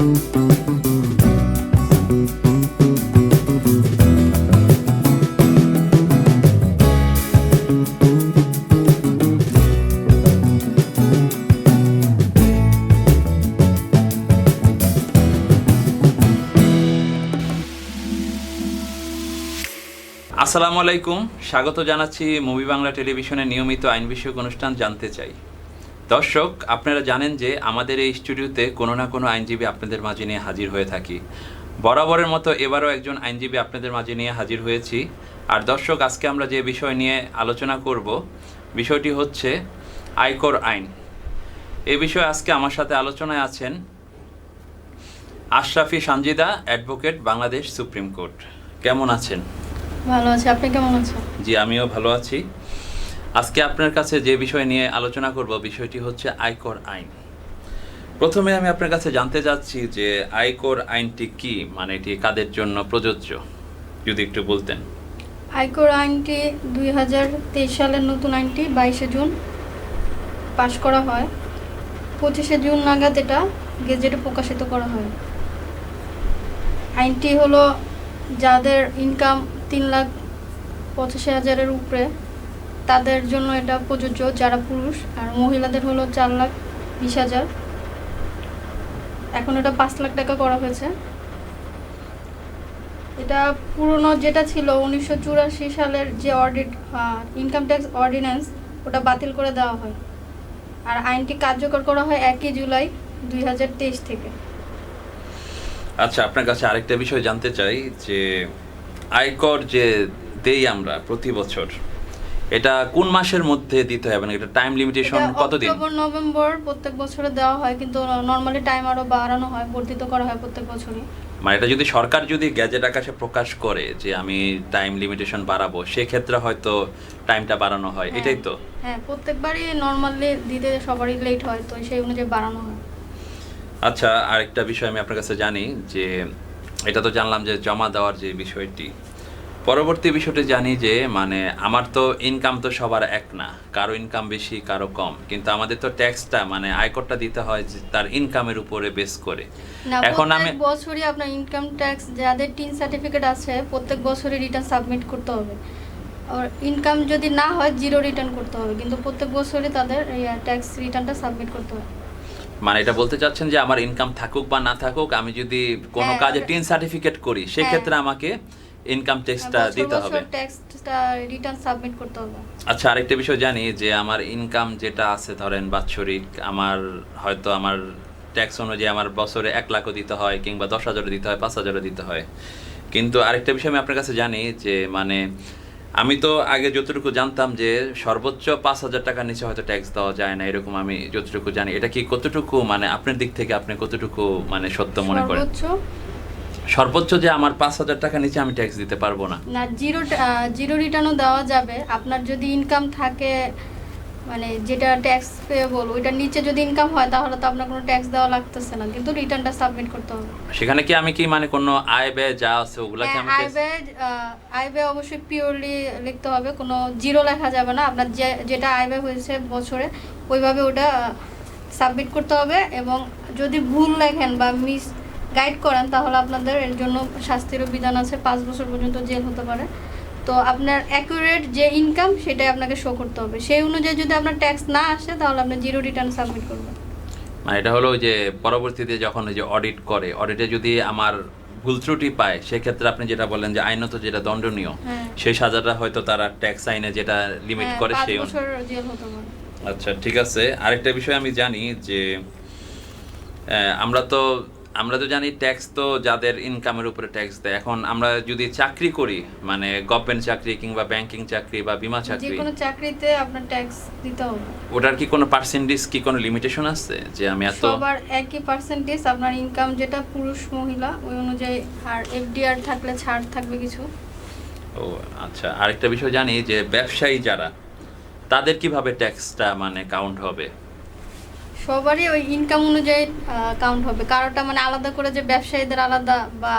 আসসালামু আলাইকুম। স্বাগত জানাচ্ছি মুভি বাংলা টেলিভিশনের নিয়মিত আইন বিষয়ক অনুষ্ঠান জানতে চাই। দর্শক আপনারা জানেন যে আমাদের এই স্টুডিওতে কোনো না কোনো আইনজীবী আপনাদের মাঝে নিয়ে হাজির হয়ে থাকি। বরাবরের মতো এবারও একজন আইনজীবী আপনাদের মাঝে নিয়ে হাজির হয়েছি। আর দর্শক আজকে আমরা যে বিষয় নিয়ে আলোচনা করব বিষয়টি হচ্ছে আয়কর আইন। এ বিষয়ে আজকে আমার সাথে আলোচনায় আছেন Ashrafi Sanjida advocate Bangladesh supreme court. কেমন আছেন? ভালো আছি। আপনি কেমন আছেন? জি আমিও ভালো আছি। আজকে আপনার কাছে যে বিষয় নিয়ে আলোচনা করব, বিষয়টি হচ্ছে আয়কর আইন। প্রথমে আমি আপনার কাছে জানতে চাচ্ছি যে আয়কর আইনটি কি মানে এটি কাদের জন্য প্রযোজ্য, যদি একটু বলতেন। আয়কর আইনটি দুই হাজার তেইশ সালের নতুন আইনটি, বাইশে জুন পাশ করা হয়। পঁচিশে জুন নাগাদ এটা গেজেটে প্রকাশিত করা হয়। আইনটি হলো যাদের ইনকাম তিন লাখ পঁচাশি হাজারের উপরে তাদের জন্য এটা প্রযোজ্য, যারা পুরুষ আর মহিলাদের হলো চার লাখ বিশ হাজার। এখন এটা পাঁচ লাখ টাকা করা হয়েছে। এটা পুরনো যেটা ছিল উনিশশো চুরাশি সালের যে অডিট ইনকাম ট্যাক্স অর্ডিন্যান্স ওটা বাতিল করে দেওয়া হয়। আর আইনটি কার্যকর করা হয় একই জুলাই দুই হাজার তেইশ থেকে। আচ্ছা আপনার কাছে আরেকটা বিষয় জানতে চাই যে আয়কর যে দেই আমরা প্রতি বছর এটা কোন মাসের মধ্যে দিতে হবে? মানে এটা টাইম লিমিটেশন কতদিন? অক্টোবর নভেম্বর প্রত্যেক বছরে দেওয়া হয় কিন্তু নর্মালি টাইম আরও বাড়ানো হয় বর্ধিত করা হয় প্রত্যেক বছরই। মানে এটা যদি সরকার যদি গ্যাজেট আকাশে প্রকাশ করে যে আমি টাইম লিমিটেশন বাড়াবো সেক্ষেত্রে হয়তো টাইমটা বাড়ানো হয়। হ্যাঁ। এটাই তো? হ্যাঁ প্রত্যেকবারই নর্মালি দিতে সবারই লেট হয় তো সেই অনুযায়ী বাড়ানো হয়। আচ্ছা আরেকটা বিষয় আমি আপনার কাছে জানি যে এটা তো জানলাম যে জমা দেওয়ার যে বিষয়টি পরবর্তী বিষয়টি জানি যে মানে আমার তো ইনকাম তো সবার এক না। কারও ইনকাম বেশি কারও কম। কিন্তু আমাদের তো ট্যাক্সটা মানে আয়করটা দিতে হয় যে তার ইনকামের উপরে বেস করে। এখন আমি প্রত্যেক বছরই আপনার ইনকাম ট্যাক্স যাদের টিন সার্টিফিকেট আছে প্রত্যেক বছরই রিটার্ন সাবমিট করতে হবে। আর ইনকাম যদি না হয় জিরো রিটার্ন করতে হবে। কিন্তু প্রত্যেক বছরই তাদের ট্যাক্স রিটার্নটা সাবমিট করতে হবে মানে এটা বলতে চাচ্ছেন যে আমার ইনকাম থাকুক বা না থাকুক আমি যদি কোনো হ্যাঁ, কাজে টিন সার্টিফিকেট করি সেক্ষেত্রে আমাকে ইনকাম ট্যাক্সটা দিতে হবে। ট্যাক্সটা রিটার্ন সাবমিট করতে হবে। আচ্ছা আরেকটা বিষয় জানি যে আমার ইনকাম যেটা আছে ধরেন বাৎসরিক আমার হয়তো আমার ট্যাক্স অনুযায়ী আমার বছরে এক লাখও দিতে হয় কিংবা দশ হাজারও দিতে হয় পাঁচ হাজারও দিতে হয়। কিন্তু আরেকটা বিষয় আমি আপনার কাছে জানি যে মানে আমি তো আগে যতটুকু জানতাম যে সর্বোচ্চ পাঁচ হাজার টাকার নিচে হয়তো ট্যাক্স দেওয়া যায় না এরকম আমি যতটুকু জানি। এটা কি কতটুকু মানে আপনার দিক থেকে আপনি কতটুকু মানে সত্য মনে করেন? সর্বোচ্চ যে আমার পাঁচ হাজার টাকার নিচে আমি ট্যাক্স দিতে পারব না। না জিরো জিরো রিটার্নও দেওয়া যাবে। আপনার যদি ইনকাম থাকে মানে যেটা ট্যাক্স পেয়েবল ওইটার নিচে যদি ইনকাম হয় তাহলে তো আপনার কোনো ট্যাক্স দেওয়া লাগতেছে না। কিন্তু রিটার্নটা সাবমিট করতে হবে। সেখানে কি আমি কি মানে কোনো আয় ব্যয় যা আছে ওগুলাকে হ্যাঁ, আমি আয় ব্যয় আয় ব্যয় অবশ্যই পিওরলি লিখতে হবে। কোনো জিরো লেখা যাবে না। আপনার যে যেটা আয় ব্যয় হয়েছে বছরে ওইভাবে ওটা সাবমিট করতে হবে। এবং যদি ভুল লেখেন বা মিস গাইড করেন তাহলে আপনাদের এর জন্য শাস্তিরও বিধান আছে পাঁচ বছর পর্যন্ত জেল হতে পারে। তো আপনার অ্যাকুরেট যে ইনকাম সেটাই আপনাকে শো করতে হবে। সেই অনুযায়ী যদি আপনার ট্যাক্স না আসে তাহলে আপনি জিরো রিটার্ন সাবমিট করবেন। মানে এটা হলো যে পরবর্তীতে যখন ওই যে অডিট করে অডিটে যদি আমার ভুল ত্রুটি পায় সেক্ষেত্রে আপনি যেটা বললেন যে আইনত যেটা দণ্ডনীয় হ্যাঁ। সেই সাজাটা হয়তো তারা ট্যাক্স আইনে যেটা লিমিট হ্যাঁ, করে সেই আচ্ছা ঠিক আছে। আরেকটা বিষয় আমি জানি যে আমরা তো আমরা তো জানি ট্যাক্স তো যাদের ইনকামের উপরে ট্যাক্স দেয়। এখন আমরা যদি চাকরি করি মানে গভর্নমেন্ট চাকরি কিংবা ব্যাংকিং চাকরি বা বিমা যে চাকরি কোনো চাকরিতে আপনার ট্যাক্স দিতে হবে। ওটার কি কোনো পার্সেন্টেজ কি কোনো লিমিটেশন আছে? যে আমি এত সবার একই পার্সেন্টেজ আপনার ইনকাম যেটা পুরুষ মহিলা ওই অনুযায়ী আর এফডিআর থাকলে ছাড় থাকবে কিছু। ও আচ্ছা আরেকটা বিষয় জানি যে ব্যবসায়ী যারা তাদের কীভাবে ট্যাক্সটা মানে কাউন্ট হবে? সবারই ওই ইনকাম অনুযায়ী কাউন্ট হবে। কারোটা মানে আলাদা করে যে ব্যবসায়ীদের আলাদা বা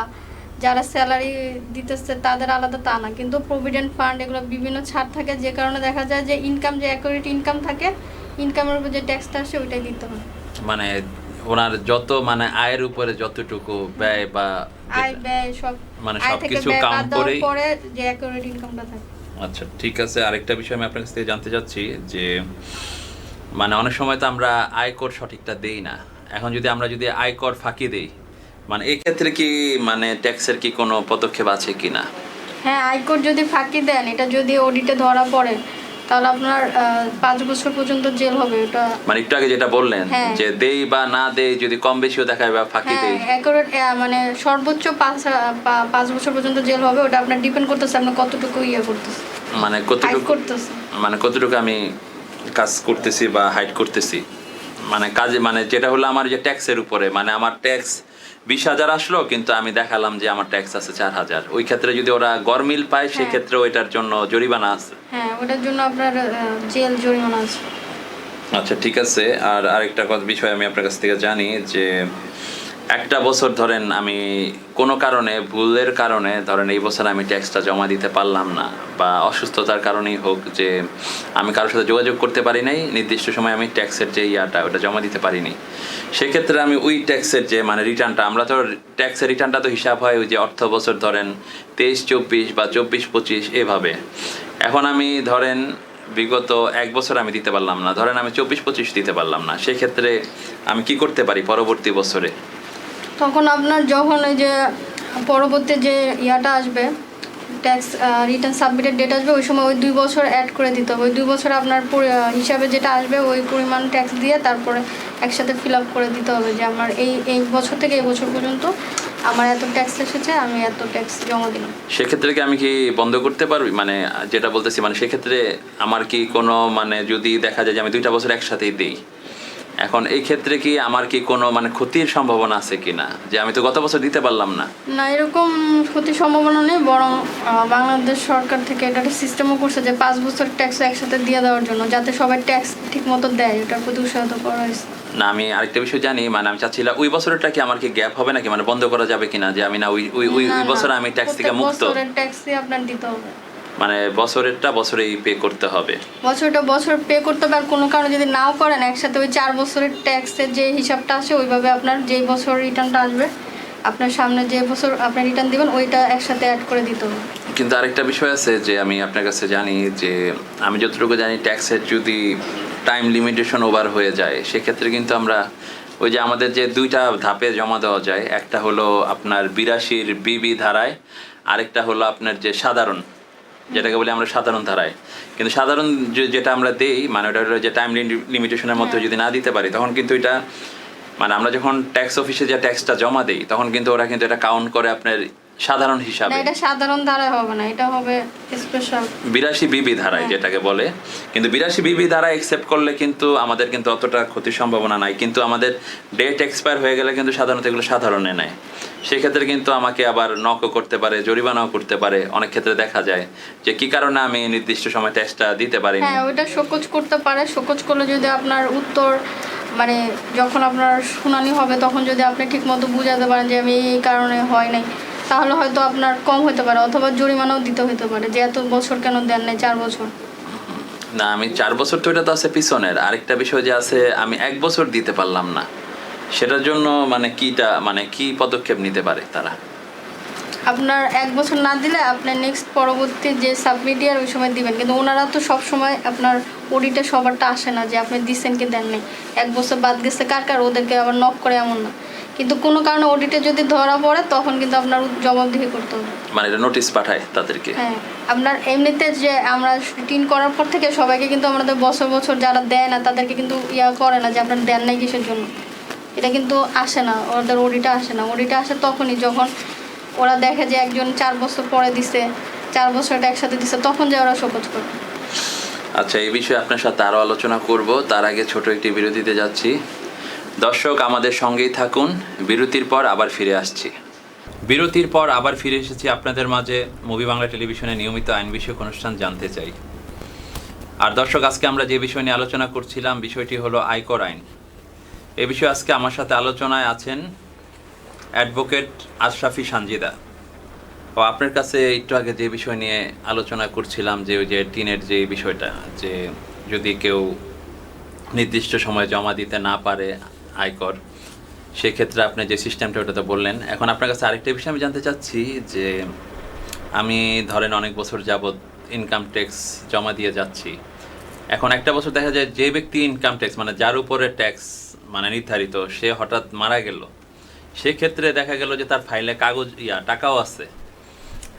যারা স্যালারি দিতেছে তাদের আলাদা তা না। কিন্তু প্রভিডেন্ট ফান্ড এগুলো বিভিন্ন ছাড় থাকে যে কারণে দেখা যায় যে ইনকাম যে অ্যাকুরেট ইনকাম থাকে ইনকামের উপর যে ট্যাক্সটা আসে ওইটাই দিতে হয়। মানে ওনার যত মানে আয়ের উপরে যতটুকু ব্যয় বা আয় ব্যয় সব মানে সবকিছু দেওয়ার করেই- পরে যে অ্যাকুরেট ইনকামটা থাকে। আচ্ছা ঠিক আছে। আরেকটা বিষয় আমি আপনার কাছ থেকে জানতে চাচ্ছি যে মানে অনেক সময় তো আমরা আয়কর সঠিকটা দেই না। এখন যদি আমরা যদি আয়কর ফাঁকি দেই মানে এই ক্ষেত্রে কি মানে ট্যাক্সের কি কোনো পদক্ষেপ আছে কি না হ্যাঁ আয়কর যদি ফাঁকি দেন এটা যদি অডিটে ধরা পড়ে তাহলে আপনার পাঁচ বছর পর্যন্ত জেল হবে ওটা। মানে একটু আগে যেটা বললেন হ্যাঁ। যে দেই বা না দেই যদি কম বেশিও দেখায় বা ফাঁকি হ্যাঁ দেই। অ্যাকুরেট মানে সর্বোচ্চ পাঁচ পাঁচ বছর পর্যন্ত জেল হবে ওটা আপনার ডিপেন্ড করতেছে আপনি কতটুকু ইয়ে করতেছে। মানে কতটুকু করতেছে। মানে কতটুকু আমি কাজ করতেছি বা হাইড করতেছি। মানে কাজে মানে যেটা হলো আমার যে ট্যাক্সের উপরে মানে আমার ট্যাক্স বিশ হাজার আসলো কিন্তু আমি দেখালাম যে আমার ট্যাক্স আছে চার হাজার। ওই ক্ষেত্রে যদি ওরা গরমিল পায় সেই সেক্ষেত্রে ওইটার জন্য জরিমানা আছে। হ্যাঁ ওটার জন্য আপনার জেল জরিমানা আছে। আচ্ছা ঠিক আছে। আর আরেকটা বিষয় আমি আপনার কাছ থেকে জানি যে একটা বছর ধরেন আমি কোনো কারণে, ভুলের কারণে, ধরেন এই বছর আমি ট্যাক্সটা জমা দিতে পারলাম না বা অসুস্থতার কারণেই হোক যে আমি কারোর সাথে যোগাযোগ করতে পারি নাই, নির্দিষ্ট সময় আমি ট্যাক্সের যে ইয়াটা, ওটা জমা দিতে পারিনি। সেক্ষেত্রে আমি ওই ট্যাক্সের যে মানে রিটার্নটা আমরা তো ট্যাক্সের রিটার্নটা তো হিসাব হয় ওই যে অর্থ বছর ধরেন তেইশ, চব্বিশ বা চব্বিশ, পঁচিশ এভাবে। এখন আমি ধরেন বিগত এক বছর আমি দিতে পারলাম না, ধরেন আমি চব্বিশ, পঁচিশ দিতে পারলাম না, সেক্ষেত্রে আমি কি করতে পারি পরবর্তী বছরে? তখন আপনার যখন এই যে পরবর্তী যে ইয়াটা আসবে ট্যাক্স রিটার্ন সাবমিটের ডেট আসবে, ওই সময় ওই দুই বছর অ্যাড করে দিতে হবে। ওই দুই বছর আপনার হিসাবে যেটা আসবে, ওই পরিমাণ ট্যাক্স দিয়ে তারপরে একসাথে ফিল আপ করে দিতে হবে যে আমার এই এই বছর থেকে এই বছর পর্যন্ত আমার এত ট্যাক্স এসেছে, আমি এত ট্যাক্স জমা দিলাম। সেক্ষেত্রে কি আমি কি বন্ধ করতে পারবি? মানে যেটা বলতেছি মানে সেক্ষেত্রে আমার কি কোনো মানে যদি দেখা যায় যে আমি দুইটা বছর একসাথেই দিই এখন এই ক্ষেত্রে কি আমার কি কোনো মানে ক্ষতির সম্ভাবনা আছে কি না যে আমি তো গত বছর দিতে পারলাম না। না এরকম ক্ষতির সম্ভাবনা নেই বরং বাংলাদেশ সরকার থেকে এটা একটা সিস্টেমও করছে যে পাঁচ বছর ট্যাক্স একসাথে দিয়ে দেওয়ার জন্য যাতে সবাই ট্যাক্স ঠিক মতো দেয় এটার প্রতি উৎসাহিত করা হয়েছে। না আমি আরেকটা বিষয় জানি মানে আমি চাচ্ছিলাম ওই বছরটা কি আমার কি গ্যাপ হবে নাকি? মানে বন্ধ করা যাবে কিনা? যে আমি না ওই ওই ওই বছর আমি ট্যাক্স থেকে মুক্ত। বছরের ট্যাক্সই আপনার দিতে হবে। মানে বছরেরটা বছরেই পে করতে হবে। বছরটা বছর পে করতে হবে আর কোনো কারণে যদি নাও করেন একসাথে ওই চার বছরের ট্যাক্সের যে হিসাবটা আসে ওইভাবে আপনার যেই বছর রিটার্নটা আসবে আপনার সামনে যে বছর আপনি রিটার্ন দিবেন ওইটা একসাথে অ্যাড করে দিতে হবে। কিন্তু আরেকটা বিষয় আছে যে আমি আপনার কাছে জানি যে আমি যতটুকু জানি ট্যাক্সের যদি টাইম লিমিটেশন ওভার হয়ে যায় সেক্ষেত্রে কিন্তু আমরা ওই যে আমাদের যে দুইটা ধাপে জমা দেওয়া যায় একটা হলো আপনার বিরাশির বিবি ধারায় আরেকটা হলো আপনার যে সাধারণ। যেটাকে বলি আমরা সাধারণ ধারায়। কিন্তু সাধারণ যেটা আমরা দেই মানে ওটা যে টাইম লিমিটেশনের মধ্যে যদি না দিতে পারি তখন কিন্তু এটা মানে আমরা যখন ট্যাক্স অফিসে যে ট্যাক্সটা জমা দেই তখন কিন্তু ওরা কিন্তু এটা কাউন্ট করে আপনার সাধারণ হিসাবে। এটা সাধারণ ধারায় হবে না এটা হবে স্পেশাল বিরাশি বিবি ধারায় হ্যাঁ। যেটাকে বলে। কিন্তু বিরাশি বিবি ধারা একসেপ্ট করলে কিন্তু আমাদের কিন্তু অতটা ক্ষতির সম্ভাবনা নাই। কিন্তু আমাদের ডেট এক্সপায়ার হয়ে গেলে কিন্তু সাধারণত এগুলো সাধারণে নেয়। সেক্ষেত্রে কিন্তু আমাকে আবার নকও করতে পারে জরিমানাও করতে পারে। অনেক ক্ষেত্রে দেখা যায় যে কি কারণে আমি নির্দিষ্ট সময় ট্যাক্সটা দিতে পারিনি। হ্যাঁ ওইটা শোকজ করতে পারে। শোকজ করলে যদি আপনার উত্তর মানে যখন আপনার শুনানি হবে তখন যদি আপনি ঠিকমতো বুঝাতে পারেন যে আমি এই কারণে হয় নাই তাহলে হয়তো আপনার কম হতে পারে অথবা জরিমানাও দিতে হতে পারে যে এত বছর কেন দেন নাই চার বছর। না আমি চার বছর তো এটা তো আছে পিছনের। আরেকটা বিষয় যে আছে আমি এক বছর দিতে পারলাম না। সেটার জন্য মানে কিটা মানে কি পদক্ষেপ নিতে পারে তারা? আপনার এক বছর না দিলে আপনি নেক্সট পরবর্তী যে সাবমিট ইয়ার ওই সময় দিবেন। কিন্তু ওনারা তো সব সময় আপনার অডিটে সবারটা আসে না যে আপনি দিচ্ছেন কি দেন নাই এক বছর বাদ গেছে কার কার ওদেরকে আবার নক করে এমন না। কিন্তু কোনো কারণে অডিটে যদি ধরা পড়ে তখন কিন্তু আপনার জবাবদিহি করতে হবে। মানে এটা নোটিশ পাঠায় তাদেরকে? হ্যাঁ আপনার এমনিতে যে আমরা টিন করার পর থেকে সবাইকে কিন্তু আমাদের বছর বছর যারা দেয় না তাদেরকে কিন্তু ইয়া করে না যে আপনার দেন নাই কিসের জন্য। এটা কিন্তু আসে না, ওদের ওডিটা আসে না। ওডিটা আসে তখনই যখন ওরা দেখে যে একজন চার বছর পরে দিছে, চার বছরটা একসাথে দিছে, তখন যে ওরা শোকজ করে। আচ্ছা এই বিষয়ে আপনার সাথে আরও আলোচনা করব। তার আগে ছোট একটি বিরতিতে যাচ্ছি। দর্শক, আমাদের সঙ্গেই থাকুন। বিরতির পর আবার ফিরে আসছি। বিরতির পর আবার ফিরে এসেছি আপনাদের মাঝে মুভি বাংলা টেলিভিশনে নিয়মিত আইন বিষয়ক অনুষ্ঠান জানতে চাই। আর দর্শক, আজকে আমরা যে বিষয় নিয়ে আলোচনা করছিলাম, বিষয়টি হলো আয়কর আইন। এ বিষয়ে আজকে আমার সাথে আলোচনায় আছেন অ্যাডভোকেট আশরাফি সানজিদা। ও আপনার কাছে একটু আগে যে বিষয় নিয়ে আলোচনা করছিলাম, যে ওই যে টিনের যে বিষয়টা, যে যদি কেউ নির্দিষ্ট সময়ে জমা দিতে না পারে আয়কর, সেক্ষেত্রে আপনি যে সিস্টেমটা ওটা তো বললেন। এখন আপনার কাছে আরেকটা বিষয় আমি জানতে চাচ্ছি, যে আমি ধরেন অনেক বছর যাবৎ ইনকাম ট্যাক্স জমা দিয়ে যাচ্ছি। এখন একটা বছর দেখা যায় যে ব্যক্তি ইনকাম ট্যাক্স মানে যার উপরে ট্যাক্স মানে নির্ধারিত, সে হঠাৎ মারা গেল। সেক্ষেত্রে দেখা গেল যে তার ফাইলে কাগজ, ইয়া, টাকাও আছে।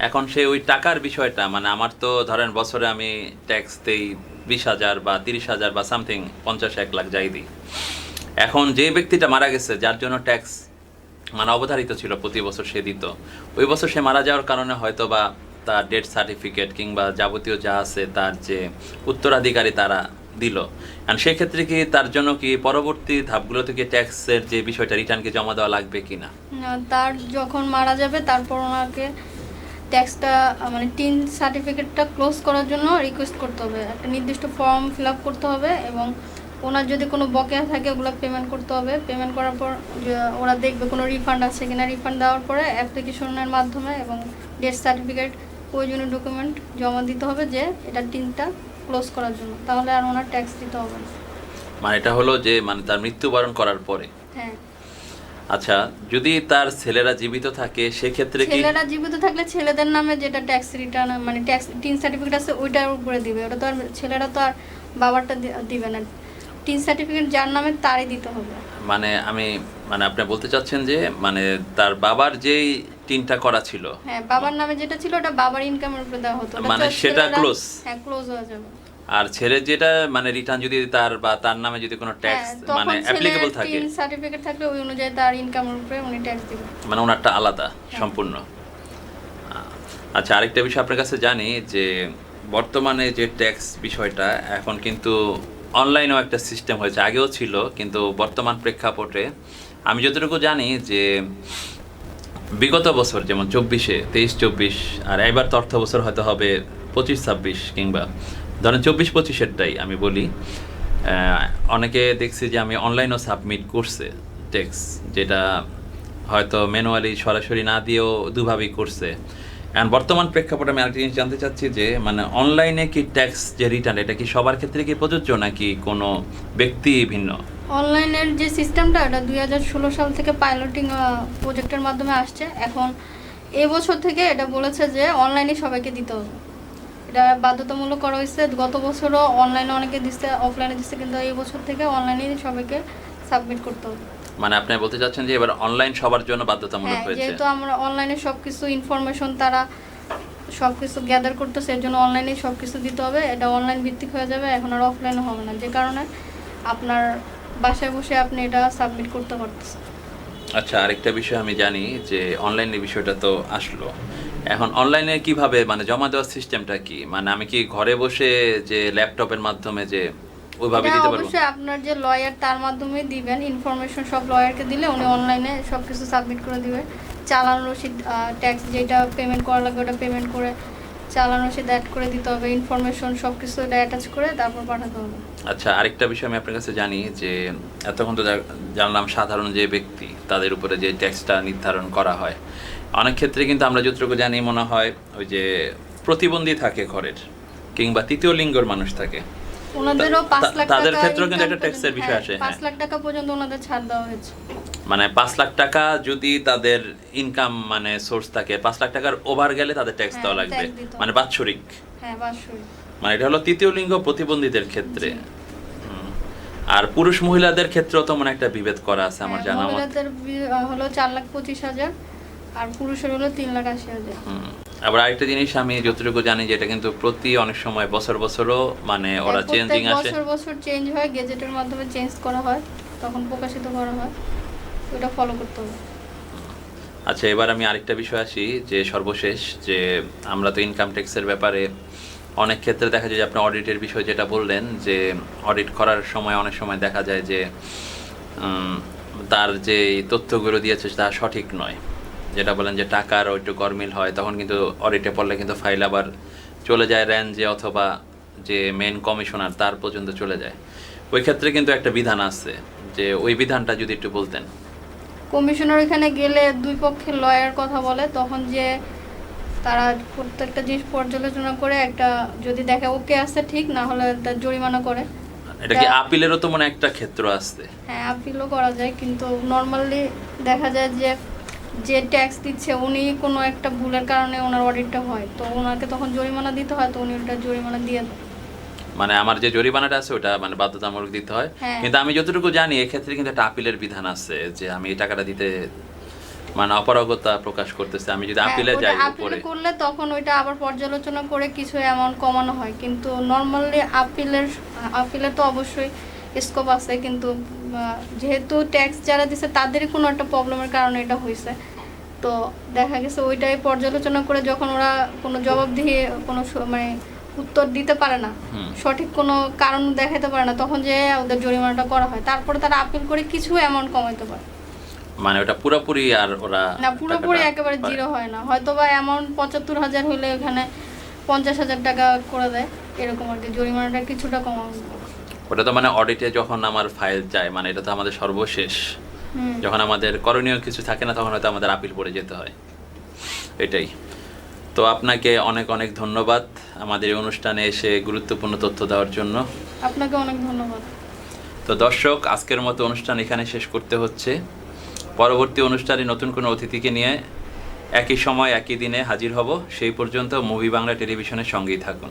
এখন সে ওই টাকার বিষয়টা মানে আমার তো ধরেন বছরে আমি ট্যাক্স দেই বিশ হাজার বা তিরিশ হাজার বা সামথিং পঞ্চাশ এক লাখ যাই দিই। এখন যে ব্যক্তিটা মারা গেছে, যার জন্য ট্যাক্স মানে অবধারিত ছিল প্রতি বছর সে দিত। ওই বছর সে মারা যাওয়ার কারণে হয়তো বা তার ডেথ সার্টিফিকেট কিংবা যাবতীয় যা আছে, তার যে উত্তরাধিকারী তারা দিল। আর সেক্ষেত্রে কি তার জন্য কি পরবর্তী ধাপগুলোতে কি ট্যাক্সের যে বিষয়টা রিটার্নকে জমা দেওয়া লাগবে কিনা? আহ, তার যখন মারা যাবে তারপর ওনাকে ট্যাক্সটা মানে টিন সার্টিফিকেটটা ক্লোজ করার জন্য রিকোয়েস্ট করতে হবে। একটা নির্দিষ্ট ফর্ম ফিল আপ করতে হবে এবং ওনার যদি কোনো বকেয়া থাকে ওগুলো পেমেন্ট করতে হবে। পেমেন্ট করার পর ওরা দেখবে কোনো রিফান্ড আছে কিনা। রিফান্ড দেওয়ার পরে অ্যাপ্লিকেশনের মাধ্যমে এবং ডেথ সার্টিফিকেট প্রয়োজনীয় ডকুমেন্ট জমা দিতে হবে যে এটা টিনটা ক্লোজ করার জন্য তাহলে আর ওনার ট্যাক্স দিতে হবে না। মানে এটা হলো যে মানে তার মৃত্যুবরণ করার পরে? হ্যাঁ। আচ্ছা যদি তার ছেলেরা জীবিত থাকে সেক্ষেত্রে কি ছেলেরা জীবিত থাকলে ছেলেদের নামে যেটা ট্যাক্স রিটার্ন মানে ট্যাক্স টিন সার্টিফিকেট আছে ওইটার উপরে দিবে। ওটা তো আর ছেলেরা তো আর বাবারটা দিবে না। টিন সার্টিফিকেট যার নামে তারই দিতে হবে। মানে আমি মানে আপনি বলতে চাচ্ছেন যে মানে তার বাবার যেই টিনটা করা ছিল। হ্যাঁ বাবার নামে যেটা ছিল ওটা বাবার ইনকামের উপরে দেওয়া হতো। মানে সেটা close? হ্যাঁ ক্লোজ হয়ে যাবে। আর ছেলের যেটা মানে রিটার্ন যদি তার বা তার নামে যদি কোনো ট্যাক্স হ্যাঁ মানে অ্যাপ্লিকেবল থাকে। সার্টিফিকেট থাকলে ওই অনুযায়ী তার ইনকামের উপরে উনি ট্যাক্স দিবে। মানে ওনারটা আলাদা সম্পূর্ণ। আচ্ছা আরেকটা বিষয় আপনার কাছে জানি যে বর্তমানে যে ট্যাক্স বিষয়টা এখন কিন্তু অনলাইনেও একটা সিস্টেম হয়েছে। আগেও ছিল কিন্তু বর্তমান প্রেক্ষাপটে আমি যতটুকু জানি যে বিগত বছর, যেমন চব্বিশে, তেইশ, চব্বিশ, আর এবার তো অর্থ বছর হয়তো হবে পঁচিশ, ছাব্বিশ কিংবা ধরেন চব্বিশ, পঁচিশেরটাই আমি বলি। অনেকে দেখছি যে আমি অনলাইনও সাবমিট করছে ট্যাক্স যেটা হয়তো ম্যানুয়ালি সরাসরি না দিয়েও দুভাবেই করছে। এখন বর্তমান প্রেক্ষাপটে আমি আরেকটা জিনিস জানতে চাচ্ছি যে মানে অনলাইনে কি ট্যাক্স যে রিটার্ন এটা কি সবার ক্ষেত্রে কি প্রযোজ্য নাকি কোনো ব্যক্তি ভিন্ন? অনলাইনের যে সিস্টেমটা এটা দুই হাজার ষোলো সাল থেকে পাইলটিং প্রজেক্টের মাধ্যমে আসছে। এখন এবছর থেকে এটা বলেছে যে অনলাইনে সবাইকে দিতে হবে। এটা বাধ্যতামূলক করা হয়েছে। গত বছরও অনলাইনে অনেকে দিচ্ছে অফলাইনে দিচ্ছে কিন্তু এই বছর থেকে অনলাইনে সবাইকে সাবমিট করতে হবে। মানে আপনি বলতে চাচ্ছেন যে এবার অনলাইন সবার জন্য বাধ্যতামূলক হ্যাঁ হয়েছে? যেহেতু আমরা অনলাইনে সব কিছু ইনফরমেশন তারা সব কিছু গ্যাদার করতেছে এর জন্য অনলাইনে সব কিছু দিতে হবে। এটা অনলাইন ভিত্তিক হয়ে যাবে এখন আর অফলাইনে হবে না। যে কারণে আপনার বাসায় বসে আপনি এটা সাবমিট করতে পারতেছেন। আচ্ছা আরেকটা বিষয় আমি জানি যে অনলাইনের বিষয়টা তো আসলো। এখন অনলাইনে কীভাবে মানে জমা দেওয়ার সিস্টেমটা কি? মানে আমি কি ঘরে বসে যে ল্যাপটপের মাধ্যমে যে ওইভাবে দিতে পারব? অবশ্যই আপনার যে লয়ার তার মাধ্যমে দিবেন। ইনফরমেশন সব লয়ারকে দিলে উনি অনলাইনে সব কিছু সাবমিট করে দিবে। চালান রসিদ ট্যাক্স যেটা পেমেন্ট করা লাগবে ওটা পেমেন্ট করে চালান রসিদ অ্যাড করে দিতে হবে ইনফরমেশন সব কিছু অ্যাটাচ করে তারপর পাঠাতে হবে। আচ্ছা আরেকটা বিষয় আমি আপনার কাছে জানি যে এতক্ষণ তো জানলাম সাধারণ যে ব্যক্তি তাদের উপরে যে ট্যাক্সটা নির্ধারণ করা হয়। অনেক ক্ষেত্রে কিন্তু আমরা যতটুকু জানি মনে হয় ওই যে প্রতিবন্ধী থাকে ঘরের কিংবা তৃতীয় লিঙ্গর মানুষ থাকে। ওনাদেরও তাদের ক্ষেত্রেও কিন্তু একটা পর্যন্ত- বিষয় হ্যাঁ, আসে, পাঁচ হ্যাঁ। লাখ টাকা পর্যন্ত ওনাদের ছাড় দেওয়া হয়েছে। মানে পাঁচ লাখ টাকা যদি তাদের ইনকাম মানে সোর্স থাকে পাঁচ লাখ টাকার ওভার গেলে তাদের ট্যাক্স হ্যাঁ, দেওয়া লাগবে দিতে হবে। মানে বাৎসরিক। হ্যাঁ মানে এটা হলো তৃতীয় লিঙ্গ প্রতিবন্ধীদের ক্ষেত্রে। আর পুরুষ মহিলাদের ক্ষেত্রেও তো মানে একটা বিভেদ করা আছে আমার হ্যাঁ, জানা মতে। মহিলাদের হলো চার লাখ পঁচিশ হাজার আর পুরুষের হলো তিন লাখ আশি হাজার। আবার আরেকটা জিনিস আমি যতটুকু জানি যে এটা কিন্তু প্রতি অনেক সময় বছর বছরও মানে ওরা হ্যাঁ, চেঞ্জিং আসে। বছর বছর চেঞ্জ হয় গেজেটের মাধ্যমে চেঞ্জ করা হয় তখন প্রকাশিত করা হয়। ওটা ফলো করতে হবে। আচ্ছা এবার আমি আরেকটা বিষয় আসি, যে সর্বশেষ, যে আমরা তো ইনকাম ট্যাক্সের ব্যাপারে অনেক ক্ষেত্রে দেখা যায় যে আপনি অডিটের বিষয় যেটা বললেন, যে অডিট করার সময় অনেক সময় দেখা যায় যে তার যে তথ্যগুলো দিয়েছে তা সঠিক নয়। যেটা বলেন যে টাকার একটু গরমিল হয়, তখন কিন্তু অডিটে পড়লে কিন্তু ফাইল আবার চলে যায় রেঞ্জে অথবা যে মেন কমিশনার তার পর্যন্ত চলে যায়। ওই ক্ষেত্রে কিন্তু একটা বিধান আছে, যে ওই বিধানটা যদি একটু বলতেন। কমিশনার এখানে গেলে দুই পক্ষের লয়ার কথা বলে তখন যে তারা প্রত্যেকটা জিনিস পর্যালোচনা করে একটা যদি দেখে ওকে আছে ঠিক না হলে তার জরিমানা করে। এটা কি আপিলেরও তো মনে একটা ক্ষেত্র আছে। হ্যাঁ আপিলও করা যায় কিন্তু নর্মালি দেখা যায় যে যে ট্যাক্স দিচ্ছে উনি কোনো একটা ভুলের কারণে ওনার অডিটটা হয়। তো ওনাকে তখন জরিমানা দিতে হয় তো উনি ওটা জরিমানা দিয়ে দেন মানে আমার যে জরিমানাটা আছে ওটা মানে বাধ্যতামূলক দিতে হয়। হ্যাঁ। কিন্তু আমি যতটুকু জানি এক্ষেত্রে কিন্তু একটা আপিলের বিধান আছে যে আমি এই টাকাটা দিতে মানে অপারগতা প্রকাশ করতেছে। আমি যদি হ্যাঁ, আপিলে যাই আপিলে উপরে। করলে তখন ওইটা আবার পর্যালোচনা করে কিছু অ্যামাউন্ট কমানো হয়। কিন্তু নর্মালি আপিলের আপিলের তো অবশ্যই স্কোপ আছে। কিন্তু যেহেতু ট্যাক্স যারা দিছে তাদেরই কোনো একটা প্রবলেমের কারণে এটা হয়েছে তো দেখা গেছে ওইটাই পর্যালোচনা করে যখন ওরা কোনো জবাব দিয়ে কোনো মানে উত্তর দিতে পারে না। সঠিক কোনো কারণ দেখাতে পারে না। তখন যে ওদের জরিমানাটা করা হয়। তারপরে তারা আপিল করে কিছু অ্যামাউন্ট কমাইতে পারে। মানে ওটা পুরোপুরি আর ওরা না পুরোপুরি একেবারে জিরো হয় না। হয়তো বা অ্যামাউন্ট পঁচাত্তর হাজার হলে ওখানে পঞ্চাশ হাজার টাকা করে দেয়। এরকম আর কি। জরিমানাটা কিছুটা কমানো ওটা তো মানে অডিটে যখন আমার ফাইল যায় মানে এটা তো আমাদের সর্বশেষ। যখন আমাদের করণীয় কিছু থাকে না তখন হয়তো আমাদের আপিল পড়ে যেতে হয়। এটাই। তো আপনাকে অনেক অনেক ধন্যবাদ। আমাদের এই অনুষ্ঠানে এসে গুরুত্বপূর্ণ তথ্য দেওয়ার জন্য। আপনাকে অনেক ধন্যবাদ। তো দর্শক আজকের মতো অনুষ্ঠান এখানে শেষ করতে হচ্ছে। পরবর্তী অনুষ্ঠানে নতুন কোনো অতিথিকে নিয়ে একই সময় একই দিনে হাজির হব। সেই পর্যন্ত মুভি বাংলা টেলিভিশনের সঙ্গেই থাকুন।